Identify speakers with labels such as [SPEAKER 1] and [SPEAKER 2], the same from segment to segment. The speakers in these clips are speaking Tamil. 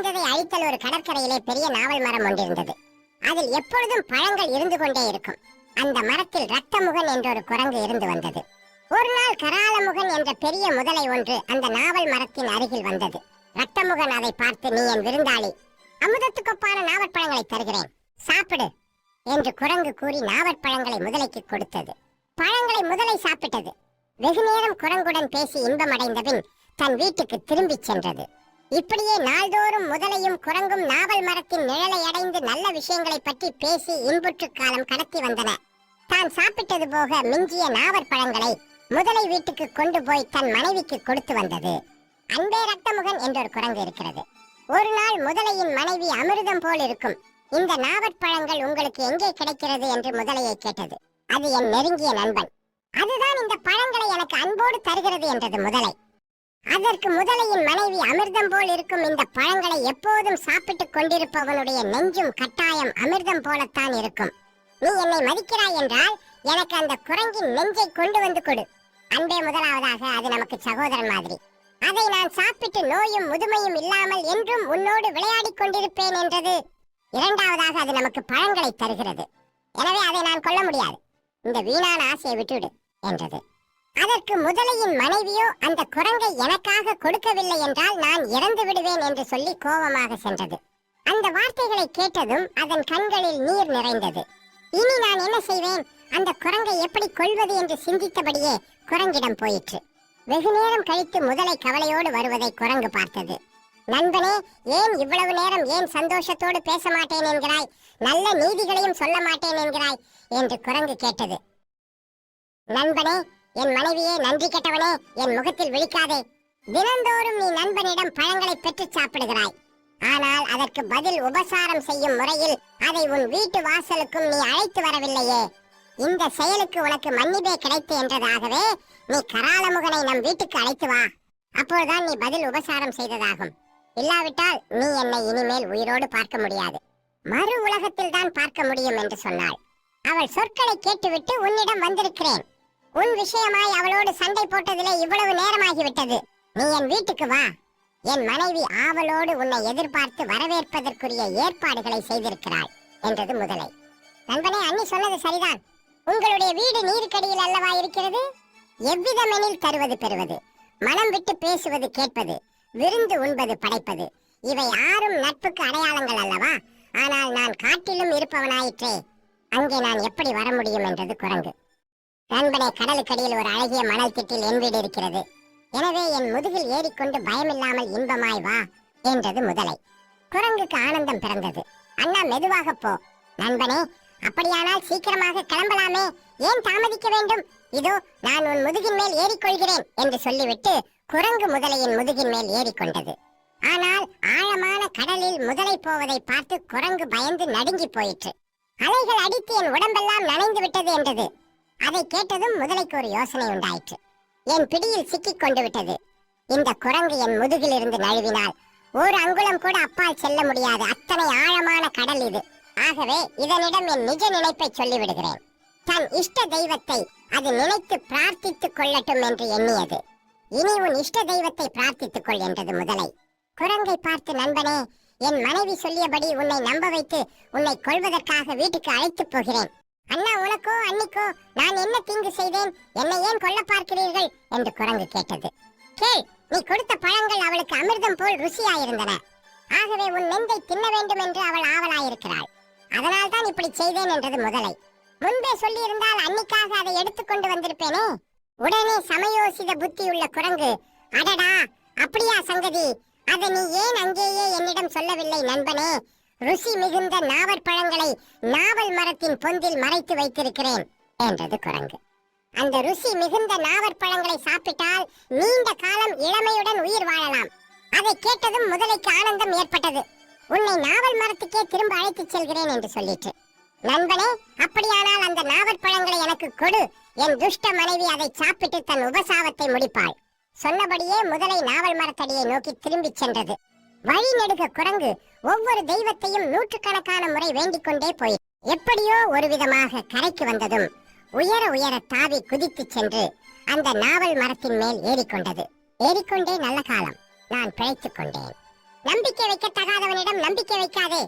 [SPEAKER 1] நிறைந்ததை அழித்தல் ஒரு கடற்கரையிலே பெரிய நாவல் மரம் ஒன்றிருந்தது. அதில் எப்பொழுதும் பழங்கள் இருந்து கொண்டே இருக்கும். அந்த மரத்தில் ரத்தமுகன் என்ற ஒரு குரங்கு இருந்து வந்தது. ஒரு நாள் கராளமுகன் என்ற பெரிய முதலை ஒன்று அந்த நாவல் மரத்தின் அருகில் வந்தது. ரத்தமுகன் அதை பார்த்து நீ என் விருந்தாளி அமுதத்துக்கொப்பான நாவற்பழங்களை தருகிறேன். சாப்பிடு என்று குரங்கு கூறி நாவற்பழங்களை முதலைக்கு கொடுத்தது. பழங்களை முதலை சாப்பிட்டது. வெகு நேரம் குரங்குடன் பேசி இன்பமடைந்த பின் தன் வீட்டுக்கு திரும்பிச் சென்றது. இப்படியே நாள்தோறும் முதலையும் குரங்கும் நாவல் மரத்தின் நிழலை அடைந்து நல்ல விஷயங்களை பற்றி பேசி இன்புற்று காலம் கடத்தி வந்தன. தான் சாப்பிட்டது போக மிஞ்சிய நாவற்பழங்களை முதலை வீட்டுக்கு கொண்டு போய் தன் மனைவிக்கு கொடுத்து வந்தது. அன்பே ரத்தமுகன் என்றொரு குரங்கு இருக்கிறது. ஒரு நாள் முதலையின் மனைவி அமிர்தம் போல் இருக்கும் இந்த நாவற்பழங்கள் உங்களுக்கு எங்கே கிடைக்கிறது? என்று முதலையை கேட்டது. அது என் நெருங்கிய நண்பன். அதுதான் இந்த பழங்களை எனக்கு அன்போடு தருகிறது என்றது முதலை. அதற்கு முதலையின் மனைவி அமிர்தம் போல் இருக்கும் இந்த பழங்களை எப்போதும் சாப்பிட்டுக் கொண்டிருப்பவனுடைய நெஞ்சும் கட்டாயம் அமிர்தம் போலத்தான் இருக்கும். நீ என்னை மதிக்கிறாய் என்றால் எனக்கு அந்த குரங்கின் நெஞ்சை கொண்டு வந்து கொடு. அன்பே முதலாவதாக அது நமக்கு சகோதரன் மாதிரி. அதை நான் சாப்பிட்டு நோயும் முதுமையும் இல்லாமல் என்றும் உன்னோடு விளையாடிக் கொண்டிருப்பேன் என்றது இரண்டாவதாக அது நமக்கு பழங்களை தருகிறது. எனவே அதை நான் கொல்ல முடியாது. இந்த வீணான ஆசையை விட்டுவிடு என்றது. அதற்கு முதலையின் மனைவியோ அந்த குரங்கை எனக்காக கொடுக்கவில்லை என்றால் நான் இறந்து விடுவேன் என்று சொல்லி கோபமாக சென்றது. அந்த வார்த்தைகளை கேட்டதும் அதன் கண்களில் நீர் நிறைந்தது. இனி நான் என்ன செய்வேன்? அந்த குரங்கை எப்படி கொள்வது என்று சிந்தித்தபடியே குரங்கிடம் போயிற்று. வெகு நேரம் கழித்து முதலை கவலையோடு வருவதை குரங்கு பார்த்தது. நண்பனே ஏன் இவ்வளவு நேரம் ஏன் சந்தோஷத்தோடு பேச மாட்டேன் என்கிறாய்? நல்ல நீதிகளையும் சொல்ல மாட்டேன் என்கிறாய்? என்று குரங்கு கேட்டது. நண்பனே என் மனைவியே நன்றி கெட்டவனே என் முகத்தில் விழிக்காதே. தினந்தோறும் நீ நண்பனிடம் பழங்களை பெற்று சாப்பிடுகிறாய். ஆனால் அதற்கு பதில் உபசாரம் செய்யும் முறையில் அதை உன் வீட்டு வாசலுக்கும் நீ அழைத்து வரவில்லையே. இந்த செயலுக்கு உனக்கு மன்னிப்பே கிடைத்து என்றதாகவே நீ கராளமுகனை நம் வீட்டுக்கு அழைத்து வா. அப்போதுதான் நீ பதில் உபசாரம் செய்ததாகும். இல்லாவிட்டால் நீ என்னை இனிமேல் உயிரோடு பார்க்க முடியாது. மறு உலகத்தில் தான் பார்க்க முடியும் என்று சொன்னாள். அவள் சொற்களை கேட்டுவிட்டு உன்னிடம் வந்திருக்கிறேன். உன் விஷயமாய் அவளோடு சண்டை போட்டதிலே இவ்வளவு நேரமாகிவிட்டது. நீ என் வீட்டுக்கு வா. என் மனைவி ஆவலோடு உன்னை எதிர்பார்த்து வரவேற்பதற்குரிய ஏற்பாடுகளை செய்திருக்கிறாள் என்றது முதலை. நண்பனே அண்ணி சொன்னது சரிதான். உங்களுடைய வீடு நீருக்கடியில் அல்லவா இருக்கிறது? எவ்விதமெனில் தருவது பெறுவது? மனம் விட்டு பேசுவது கேட்பது விருந்து உண்பது படைப்பது. இவை ஆறும் நட்புக்கு அடையாளங்கள் அல்லவா? ஆனால் நான் காட்டிலும் இருப்பவனாயிற்றே. அங்கே நான் எப்படி வர முடியும் என்றது குரங்கு. நண்பனே கடலுக்கடியில் ஒரு அழகிய மணல் திட்டில் என் வீடு இருக்கிறது எனவே என் முதுகில் ஏறிக்கொண்டு பயமில்லாமல் இன்பமாய் வா என்றது முதலை. குரங்குக்கு ஆனந்தம் பிறந்தது. அண்ணா மெதுவாக போ. நண்பனே அப்படியானால் சீக்கிரமாக கிளம்பலாமே. ஏன் தாமதிக்க வேண்டும்? இதோ நான் உன் முதுகின் மேல் ஏறிக்கொள்கிறேன் என்று சொல்லிவிட்டு குரங்கு முதலையின் முதுகின் மேல் ஏறிக்கொண்டது. ஆனால் ஆழமான கடலில் முதலை போவதை பார்த்து குரங்கு பயந்து நடுங்கி போயிற்று. அலைகள் அடித்து என் உடம்பெல்லாம் நனைந்து விட்டது என்றது. அதை கேட்டதும் முதலைக்கு ஒரு யோசனை உண்டாயிற்று. என் பிடியில் சிக்கிக் கொண்டு விட்டது. இந்த குரங்கு என் முதுகில் இருந்து நழுவினால் ஒரு அங்குலம் கூட அப்பால் செல்ல முடியாது. அத்தனை ஆழமான கடல் இது. ஆகவே இதனிடம் என் நிஜ நினைப்பை சொல்லிவிடுகிறேன். தன் இஷ்ட தெய்வத்தை அது நினைத்து பிரார்த்தித்துக் கொள்ளட்டும் என்று எண்ணியது. இனி உன் இஷ்ட தெய்வத்தை பிரார்த்தித்துக் கொள் என்றது முதலை. குரங்கை பார்த்து நண்பனே என் மனைவி சொல்லியபடி உன்னை நம்ப வைத்து உன்னை கொள்வதற்காக வீட்டுக்கு அழைத்துப் போகிறேன். அன்னிக்கோ நான் என்ன தீங்கு செய்தேன்? என்னை ஏன் கொல்ல பார்க்கிறீர்கள்? என்று குரங்கு கேட்டது. கேள் நீ கொடுத்த பழங்கள் அவளுக்கு அமிர்தம் போல் ருசியாயிருந்தன. ஆகவே உன் நெந்தை தின்ன வேண்டும் என்று அவள் ஆவலாயிருக்கிறாள். அதனால் தான் இப்படி செய்தேன் என்றது முதலை. முன்பே சொல்லியிருந்தால் அன்னிக்காக அதை எடுத்துக்கொண்டு வந்திருப்பேனே? உடனே சமயோசித புத்தியுள்ள குரங்கு அடடா அப்படியா சங்கதி அதை நீ ஏன் அங்கேயே என்னிடம் சொல்லவில்லை நண்பனே? ருசி மிகுந்த நாவற்பழங்களை நாவல் மரத்தின் பொந்தில் மறைத்து வைத்திருக்கிறேன் என்றது குரங்கு. அந்த ருசி மிகுந்த நாவற்பழங்களை சாப்பிட்டால் நீண்ட காலம் இளமையுடன் உயிர் வாழலாம். அதை கேட்டதும் முதலைக்கு ஆனந்தம் ஏற்பட்டது. உன்னை நாவல் மரத்துக்கே திரும்ப அழைத்துச் செல்கிறேன் என்று சொல்லிட்டு நண்பனே அப்படியானால் அந்த நாவற்பழங்களை எனக்கு கொடு. என் துஷ்ட மனைவி அதை சாப்பிட்டு தன் உபசாவத்தை முடிப்பாள். சொன்னபடியே முதலை நாவல் மரத்தடியை நோக்கி திரும்பிச் சென்றது. வழி நெடுக குரங்கு. ஒவ்வொரு தெய்வத்தையும் நூற்றுக்கணக்கான முறை வேண்டிக் கொண்டே போய் எப்படியோ ஒரு விதமாக கரைக்கு வந்ததும் உயர உயர தாவி குதித்துச் சென்று அந்த நாவல் மரத்தின் மேல் ஏறிக்கொண்டது. ஏறிக்கொண்டே நல்ல காலம். நான் பிழைத்துக் கொண்டேன். நம்பிக்கை வைக்கத்தகாதவனிடம் நம்பிக்கை வைக்காதே.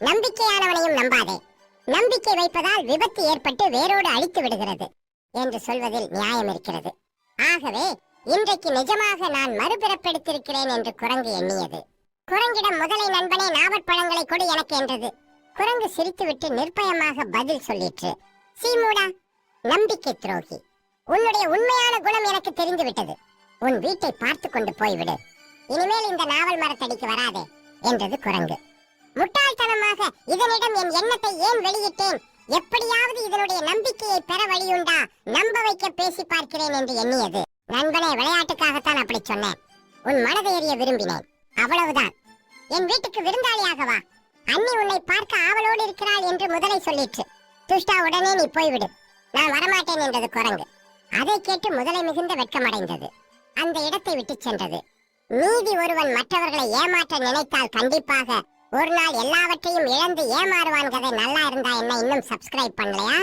[SPEAKER 1] நம்பிக்கையானவனையும் நம்பாதே. நம்பிக்கை வைப்பதால் விபத்து ஏற்பட்டு வேரோடு அழித்து விடுகிறது என்று சொல்வதில் நியாயம் இருக்கிறது. ஆகவே இன்றைக்கு நிஜமாக நான் மறுபிறப்பெடுத்திருக்கிறேன் என்று குரங்கு எண்ணியது. குரங்கிடம் முதலை நண்பனே நாவற்பழங்களை கொடு எனக்கு என்றது. குரங்கு சிரித்துவிட்டு நிர்பயமாக பதில் சொல்லிற்று. சீமூடா நம்பிக்கை துரோகி உன்னுடைய உண்மையான குணம் எனக்கு தெரிந்து விட்டது உன் வீட்டை பார்த்து கொண்டு போய்விடு. இனிமேல் இந்த நாவல் மரத்தடிக்கு வராதே என்றது குரங்கு. முட்டாள்தனமாக இதனிடம் என் எண்ணத்தை ஏன் வெளியிட்டேன்? எப்படியாவது இதனுடைய நம்பிக்கையை பெற வழியுண்டா? நம்ப வைக்க பேசி பார்க்கிறேன் என்று எண்ணியது. நண்பனே விளையாட்டுக்காகத்தான் அப்படி சொன்னேன். உன் மனதை எறிய விரும்பினேன். அவ்வளவுதான். என் வீட்டுக்கு விருந்தாளியாக வா அண்ணி உன்னை பார்க்க ஆவலோடு இருக்கிறாள் என்று முதலை சொல்லிற்று. துஷ்டா உடனே நீ போய்விடு. நான் வரமாட்டேன் என்றது குரங்கு. அதை கேட்டு முதலை மிகுந்த வெட்கமடைந்தது. அந்த இடத்தை விட்டு சென்றது. நீதி ஒருவன் மற்றவர்களை ஏமாற்ற நினைத்தால் கண்டிப்பாக ஒரு நாள் எல்லாவற்றையும் இழந்து ஏமாறுவான் கதை நல்லா இருந்தா என்ன இன்னும் சப்ஸ்கிரைப் பண்ணலையா?